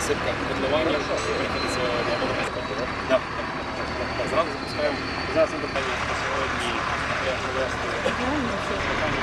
засипка котлована, приходиться на водопускати. Так, зразу запускаємо. Зараз питання сьогодні провести питання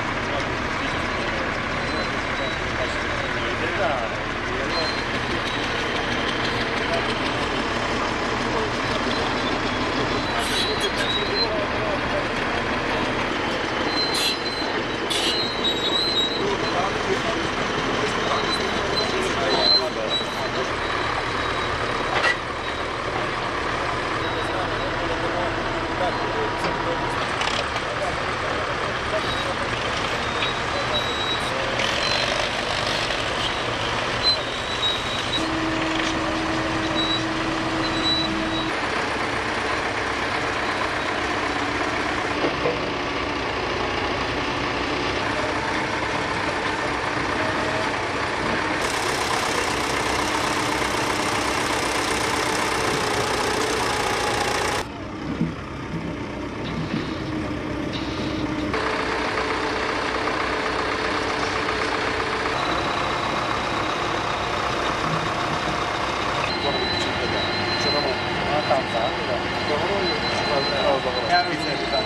зразу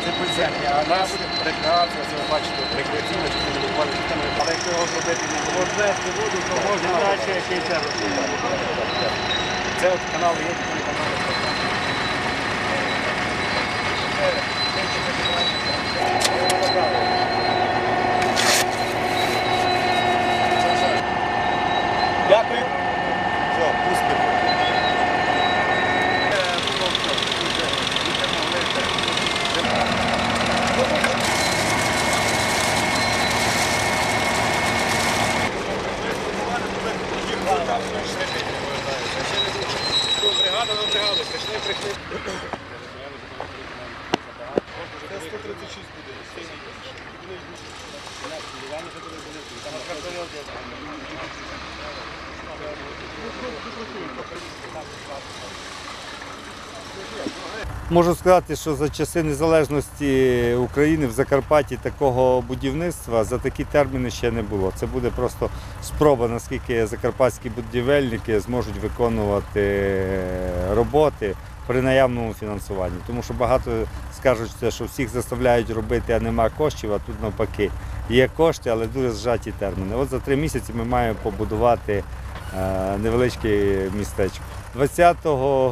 Це підземля, а нас рекреація, це ви бачите, рекреаційна частина буквально воду, то можна далі це. Канал є, канали. канал. Дякую. Все, пустимо. Прийшли. Це 136 буде. Можу сказати, що за часи незалежності України в Закарпатті такого будівництва за такі терміни ще не було. Це буде просто спроба, наскільки закарпатські будівельники зможуть виконувати роботи при наявному фінансуванні. Тому що багато скажуть, що всіх заставляють робити, а нема коштів, а тут навпаки. Є кошти, але дуже зжаті терміни. От за три місяці ми маємо побудувати е, невеличке містечко. 20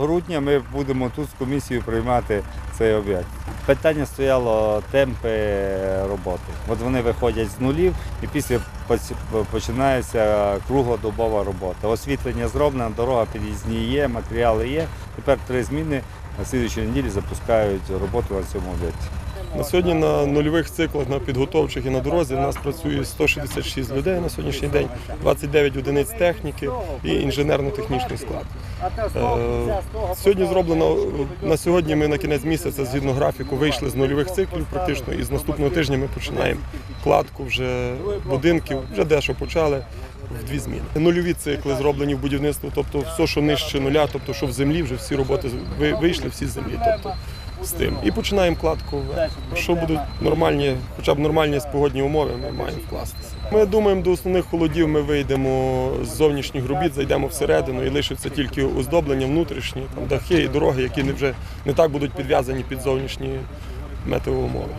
грудня ми будемо тут з комісією приймати цей об'єкт. Питання стояло темпи роботи. От вони виходять з нулів і після починається круглодобова робота. Освітлення зроблено, дорога під'їзні є, матеріали є. Тепер три зміни на слідчій неділі запускають роботу на цьому об'єкті. На сьогодні на нульових циклах на підготовчих і на дорозі у нас працює 166 людей на сьогоднішній день, 29 одиниць техніки і інженерно-технічний склад. Е, Сьогодні зроблено на сьогодні. Ми на кінець місяця, згідно графіку, вийшли з нульових циклів. Практично і з наступного тижня ми починаємо кладку вже будинків, вже дещо почали. В дві зміни. Нульові цикли зроблені в будівництві, тобто все, що нижче нуля, тобто що в землі, вже всі роботи ви- вийшли, всі з землі. Тобто з тим. І починаємо кладку. Що будуть нормальні, хоча б нормальні погодні умови, ми маємо вкластися. Ми думаємо, до основних холодів ми вийдемо з зовнішніх робіт, зайдемо всередину і лишиться тільки оздоблення внутрішні, там дахи і дороги, які не вже не так будуть підв'язані під зовнішні метеоумови.